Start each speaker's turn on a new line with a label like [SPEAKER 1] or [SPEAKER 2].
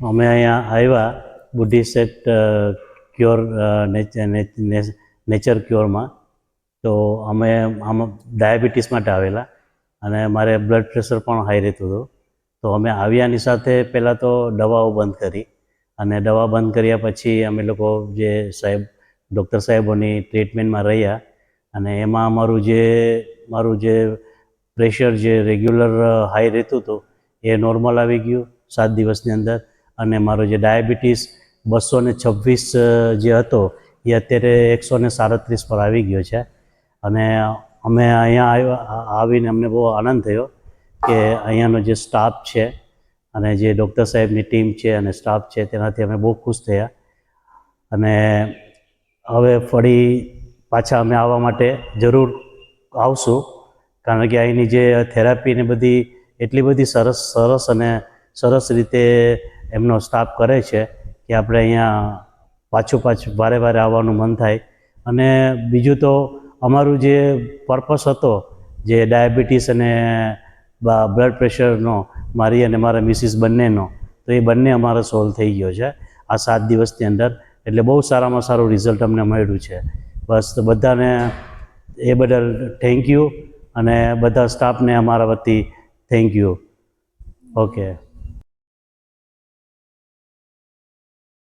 [SPEAKER 1] અમે અહીંયા આવ્યા બુદ્ધિસ્ટ ક્યોર નેચર ક્યોરમાં. તો અમે આમાં ડાયાબિટીસ માટે આવેલા અને મારે બ્લડ પ્રેશર પણ હાઈ રહેતું હતું. તો અમે આવ્યાની સાથે પહેલાં તો દવાઓ બંધ કરી અને દવા બંધ કર્યા પછી અમે લોકો જે સાહેબ, ડૉક્ટર સાહેબોની ટ્રીટમેન્ટમાં રહ્યા અને એમાં અમારું જે, મારું જે પ્રેશર જે રેગ્યુલર હાઈ રહેતું હતું એ નોર્મલ આવી ગયું સાત દિવસની અંદર. અને મારો જે ડાયાબિટીસ બસો ને છવ્વીસ જે હતો, એ અત્યારે એકસો ને સાડત્રીસ પર આવી ગયો છે. અને અમે અહીંયા આવીને અમને બહુ આનંદ થયો કે અહીંયાનો જે સ્ટાફ છે અને જે ડૉક્ટર સાહેબની ટીમ છે અને સ્ટાફ છે, તેનાથી અમે બહુ ખુશ થયા. અને હવે ફરી પાછા અમે આવવા માટે જરૂર આવશું, કારણ કે અહીંની જે થેરાપી ને બધી, એટલી બધી સરસ સરસ અને સરસ રીતે એમનો સ્ટાફ કરે છે કે આપણે અહીંયા પાછું પાછું વારે વારે આવવાનું મન થાય. અને બીજું તો અમારું જે પર્પસ હતો, જે ડાયાબિટીસ અને બ્લડ પ્રેશરનો મારી અને મારા મિસિસ બંનેનો, તો એ બંને અમારો સોલ્વ થઈ ગયો છે આ સાત દિવસની અંદર. એટલે બહુ સારામાં સારું રિઝલ્ટ અમને મળ્યું છે. બસ તો બધાને એ બદલ થેન્ક યુ અને બધા સ્ટાફને અમારા વતી થેન્ક યુ ઓકે